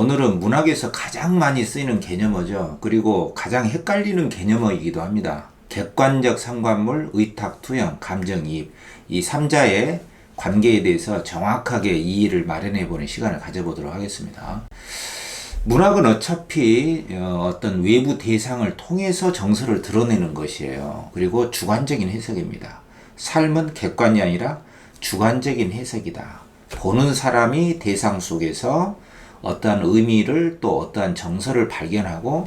오늘은 문학에서 가장 많이 쓰이는 개념어죠. 그리고 가장 헷갈리는 개념어이기도 합니다. 객관적 상관물, 의탁, 투영, 감정이입 이 3자의 관계에 대해서 정확하게 이의를 마련해 보는 시간을 가져보도록 하겠습니다. 문학은 어차피 어, 어떤 외부 대상을 통해서 정서를 드러내는 것이에요. 그리고 주관적인 해석입니다. 삶은 객관이 아니라 주관적인 해석이다. 보는 사람이 대상 속에서 어떠한 의미를 또 어떠한 정서를 발견하고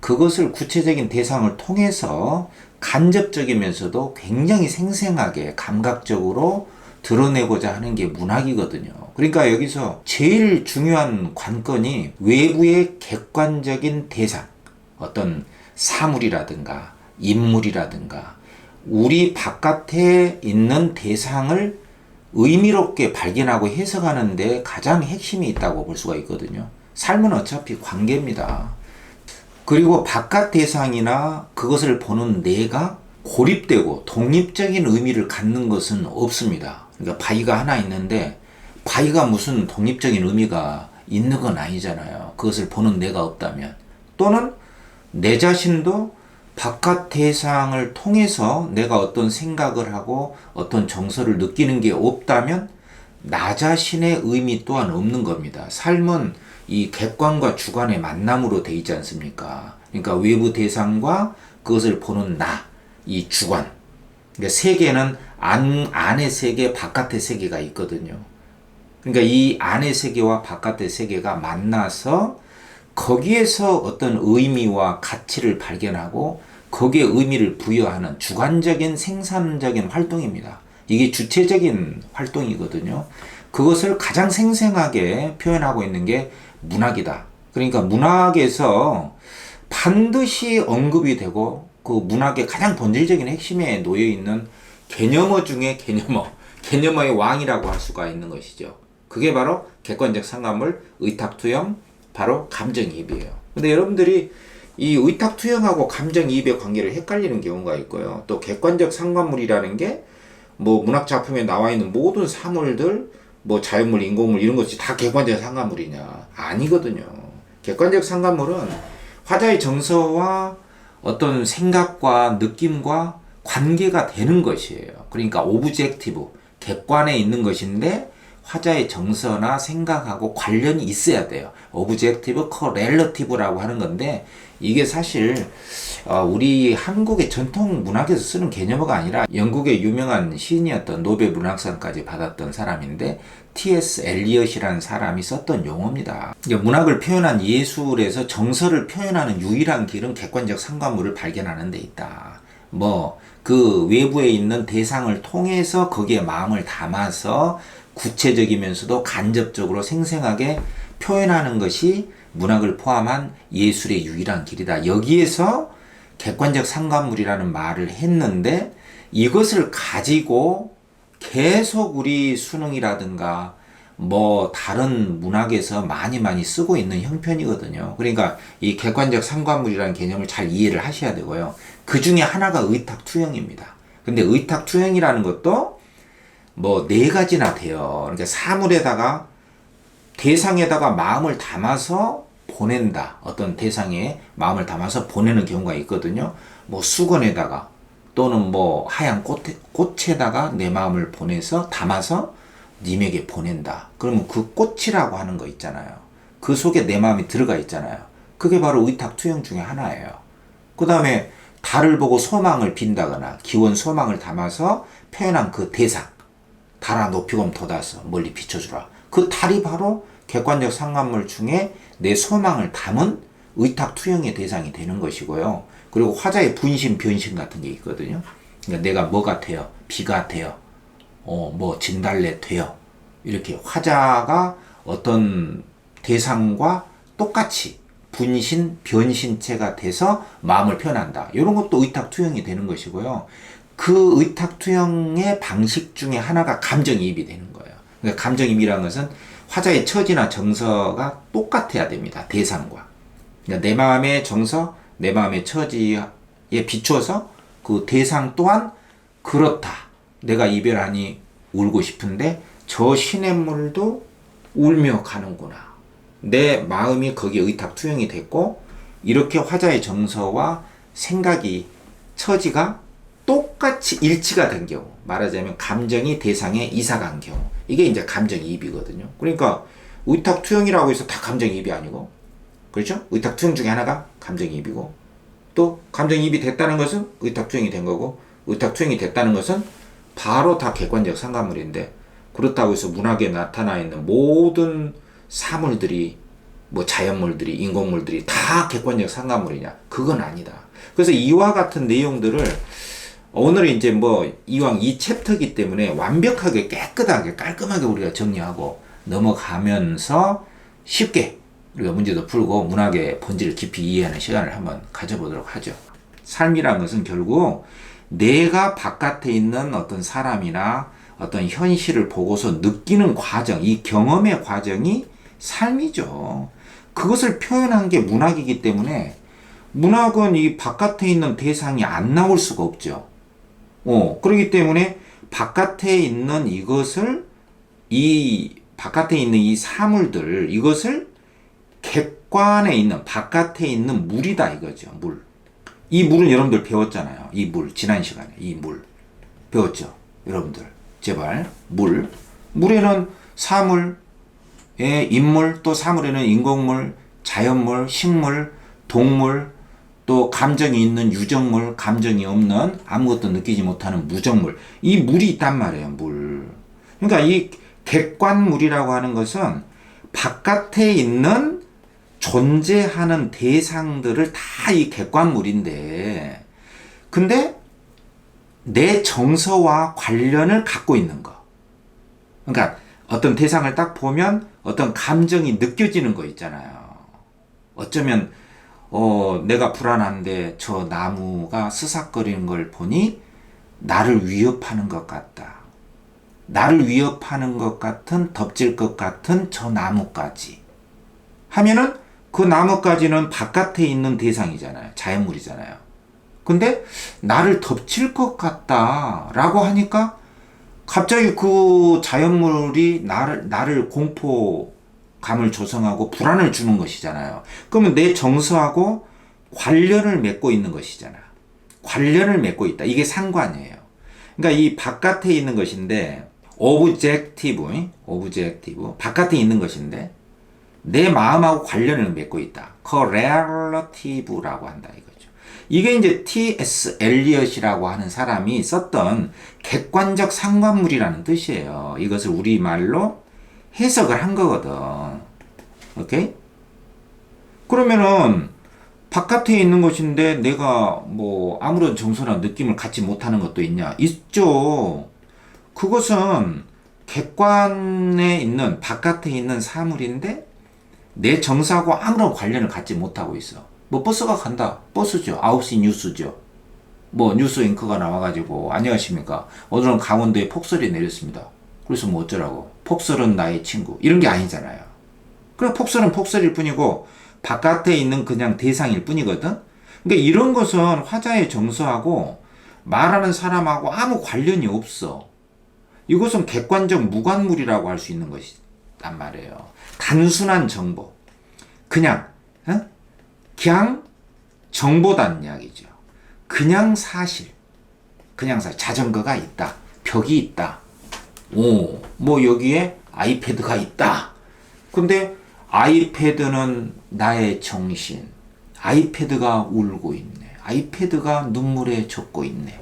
그것을 구체적인 대상을 통해서 간접적이면서도 굉장히 생생하게 감각적으로 드러내고자 하는 게 문학이거든요. 그러니까 여기서 제일 중요한 관건이 외부의 객관적인 대상, 어떤 사물이라든가 인물이라든가 우리 바깥에 있는 대상을 의미롭게 발견하고 해석하는데 가장 핵심이 있다고 볼 수가 있거든요. 삶은 어차피 관계입니다. 그리고 바깥 대상이나 그것을 보는 내가 고립되고 독립적인 의미를 갖는 것은 없습니다. 그러니까 바위가 하나 있는데 바위가 무슨 독립적인 의미가 있는 건 아니잖아요. 그것을 보는 내가 없다면. 또는 내 자신도 바깥 대상을 통해서 내가 어떤 생각을 하고 어떤 정서를 느끼는 게 없다면 나 자신의 의미 또한 없는 겁니다. 삶은 이 객관과 주관의 만남으로 돼 있지 않습니까? 그러니까 외부 대상과 그것을 보는 나, 이 주관. 그러니까 세계는 안, 안의 세계, 바깥의 세계가 있거든요. 그러니까 이 안의 세계와 바깥의 세계가 만나서 거기에서 어떤 의미와 가치를 발견하고 거기에 의미를 부여하는 주관적인 생산적인 활동입니다. 이게 주체적인 활동이거든요. 그것을 가장 생생하게 표현하고 있는 게 문학이다. 그러니까 문학에서 반드시 언급이 되고 그 문학의 가장 본질적인 핵심에 놓여 있는 개념어 중에 개념어, 개념어의 왕이라고 할 수가 있는 것이죠. 그게 바로 객관적 상관물, 의탁 투영, 바로 감정이입이에요. 근데 여러분들이 이 의탁 투영하고 감정 이입의 관계를 헷갈리는 경우가 있고요. 또 객관적 상관물이라는 게 뭐 문학 작품에 나와 있는 모든 사물들, 뭐 자연물, 인공물 이런 것이 다 객관적 상관물이냐? 아니거든요. 객관적 상관물은 화자의 정서와 어떤 생각과 느낌과 관계가 되는 것이에요. 그러니까 오브젝티브, 객관에 있는 것인데 화자의 정서나 생각하고 관련이 있어야 돼요. 오브젝티브 커렐러티브라고 하는 건데 이게 사실 어, 우리 한국의 전통 문학에서 쓰는 개념어가 아니라 영국의 유명한 시인이었던 노벨 문학상까지 받았던 사람인데 T.S. 엘리엇이라는 사람이 썼던 용어입니다. 문학을 표현한 예술에서 정서를 표현하는 유일한 길은 객관적 상관물을 발견하는 데 있다. 뭐 그 외부에 있는 대상을 통해서 거기에 마음을 담아서 구체적이면서도 간접적으로 생생하게 표현하는 것이 문학을 포함한 예술의 유일한 길이다. 여기에서 객관적 상관물이라는 말을 했는데 이것을 가지고 계속 우리 수능이라든가 뭐 다른 문학에서 많이 많이 쓰고 있는 형편이거든요. 그러니까 이 객관적 상관물이라는 개념을 잘 이해를 하셔야 되고요. 그 중에 하나가 의탁 투영입니다. 근데 의탁 투영이라는 것도 뭐 네 가지나 돼요. 그러니까 사물에다가 대상에다가 마음을 담아서 보낸다. 어떤 대상에 마음을 담아서 보내는 경우가 있거든요. 뭐 수건에다가 또는 뭐 하얀 꽃, 꽃에다가 내 마음을 보내서 담아서 님에게 보낸다. 그러면 그 꽃이라고 하는 거 있잖아요. 그 속에 내 마음이 들어가 있잖아요. 그게 바로 의탁 투영 중에 하나예요. 그 다음에 달을 보고 소망을 빈다거나 기원 소망을 담아서 표현한 그 대상. 달아 높이검 돋아서 멀리 비춰주라. 그 달이 바로 객관적 상관물 중에 내 소망을 담은 의탁 투영의 대상이 되는 것이고요. 그리고 화자의 분신, 변신 같은 게 있거든요. 그러니까 내가 뭐 같아요? 비가 돼요. 어, 뭐 진달래 돼요. 이렇게 화자가 어떤 대상과 똑같이 분신, 변신체가 돼서 마음을 표현한다. 이런 것도 의탁 투영이 되는 것이고요. 그 의탁 투영의 방식 중에 하나가 감정이입이 되는. 그러니까 감정이입이라는 것은 화자의 처지나 정서가 똑같아야 됩니다. 대상과. 그러니까 내 마음의 정서, 내 마음의 처지에 비춰서 그 대상 또한 그렇다. 내가 이별하니 울고 싶은데 저 시냇물도 울며 가는구나. 내 마음이 거기에 의탁 투영이 됐고 이렇게 화자의 정서와 생각이 처지가 똑같이 일치가 된 경우 말하자면 감정이 대상에 이사 간 경우 이게 이제 감정이입이거든요. 그러니까 의탁 투영이라고 해서 다 감정이입이 아니고 그렇죠? 의탁 투영 중에 하나가 감정이입이고 또 감정이입이 됐다는 것은 의탁 투영이 된 거고 의탁 투영이 됐다는 것은 바로 다 객관적 상관물인데 그렇다고 해서 문학에 나타나 있는 모든 사물들이 뭐 자연물들이 인공물들이 다 객관적 상관물이냐 그건 아니다. 그래서 이와 같은 내용들을 오늘은 이제 뭐 이왕 이 챕터기 때문에 완벽하게 깨끗하게 깔끔하게 우리가 정리하고 넘어가면서 쉽게 우리가 문제도 풀고 문학의 본질을 깊이 이해하는 시간을 한번 가져보도록 하죠. 삶이란 것은 결국 내가 바깥에 있는 어떤 사람이나 어떤 현실을 보고서 느끼는 과정, 이 경험의 과정이 삶이죠. 그것을 표현한 게 문학이기 때문에 문학은 이 바깥에 있는 대상이 안 나올 수가 없죠. 어, 그렇기 때문에 바깥에 있는 이것을 이 바깥에 있는 이 사물들 이것을 객관에 있는 바깥에 있는 물이다 이거죠. 물. 이 물은 여러분들 배웠잖아요. 이 물 지난 시간에 이 물 배웠죠. 여러분들 제발 물 물에는 사물 에 인물 또 사물에는 인공물, 자연물, 식물, 동물 또 감정이 있는 유정물, 감정이 없는 아무것도 느끼지 못하는 무정물. 이 물이 있단 말이에요, 물. 그러니까 이 객관물이라고 하는 것은 바깥에 있는 존재하는 대상들을 다 이 객관물인데, 근데 내 정서와 관련을 갖고 있는 거. 그러니까 어떤 대상을 딱 보면 어떤 감정이 느껴지는 거 있잖아요. 어쩌면 어, 내가 불안한데 저 나무가 스삭거리는 걸 보니 나를 위협하는 것 같다. 나를 위협하는 것 같은 덮질 것 같은 저 나무까지 하면은 그 나무까지는 바깥에 있는 대상이잖아요. 자연물이잖아요. 근데 나를 덮칠 것 같다라고 하니까 갑자기 그 자연물이 나를, 나를 공포 감을 조성하고 불안을 주는 것이잖아요. 그러면 내 정서하고 관련을 맺고 있는 것이잖아. 관련을 맺고 있다. 이게 상관이에요. 그러니까 이 바깥에 있는 것인데, 오브젝티브, 오브젝티브, 바깥에 있는 것인데, 내 마음하고 관련을 맺고 있다. correlative라고 한다. 이거. 이게 이제 T.S. 엘리엇이라고 하는 사람이 썼던 객관적 상관물이라는 뜻이에요. 이것을 우리말로 해석을 한 거거든. 오케이? 그러면은 바깥에 있는 것인데 내가 뭐 아무런 정서나 느낌을 갖지 못하는 것도 있냐? 있죠. 그것은 객관에 있는 바깥에 있는 사물인데 내 정서하고 아무런 관련을 갖지 못하고 있어. 뭐 버스가 간다. 버스죠. 9시 뉴스죠. 뭐 뉴스 앵커가 나와가지고 안녕하십니까. 오늘은 강원도에 폭설이 내렸습니다. 그래서 뭐 어쩌라고. 폭설은 나의 친구. 이런 게 아니잖아요. 그럼 폭설은 폭설일 뿐이고 바깥에 있는 그냥 대상일 뿐이거든. 그러니까 이런 것은 화자의 정서하고 말하는 사람하고 아무 관련이 없어. 이것은 객관적 무관물이라고 할 수 있는 것이란 말이에요. 단순한 정보. 그냥 어? 그냥 정보다는 이야기죠. 그냥 사실. 그냥 사실. 자전거가 있다. 벽이 있다. 오, 뭐 여기에 아이패드가 있다. 근데 아이패드는 나의 정신. 아이패드가 울고 있네. 아이패드가 눈물에 젖고 있네.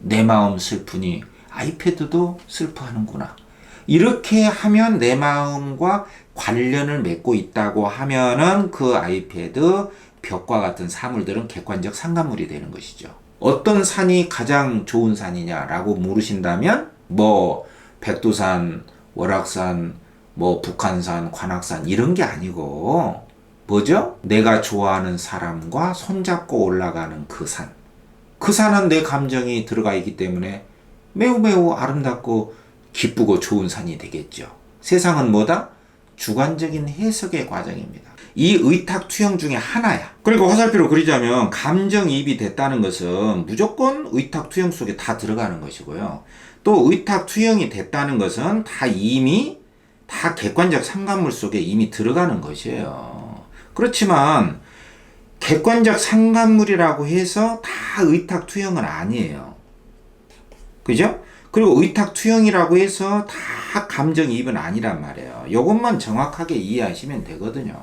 내 마음 슬프니 아이패드도 슬퍼하는구나. 이렇게 하면 내 마음과 관련을 맺고 있다고 하면은 그 아이패드 벽과 같은 사물들은 객관적 상관물이 되는 것이죠. 어떤 산이 가장 좋은 산이냐라고 물으신다면 뭐 백두산, 월악산, 뭐 북한산, 관악산 이런 게 아니고 뭐죠? 내가 좋아하는 사람과 손잡고 올라가는 그 산. 그 산은 내 감정이 들어가 있기 때문에 매우 매우 아름답고 기쁘고 좋은 산이 되겠죠. 세상은 뭐다? 주관적인 해석의 과정입니다. 이 의탁 투영 중에 하나야. 그리고 화살표로 그리자면 감정이입이 됐다는 것은 무조건 의탁 투영 속에 다 들어가는 것이고요. 또 의탁 투영이 됐다는 것은 다 이미 다 객관적 상관물 속에 이미 들어가는 것이에요. 그렇지만 객관적 상관물이라고 해서 다 의탁 투영은 아니에요. 그죠? 그리고 의탁 투영이라고 해서 다 감정이입은 아니란 말이에요. 요것만 정확하게 이해하시면 되거든요.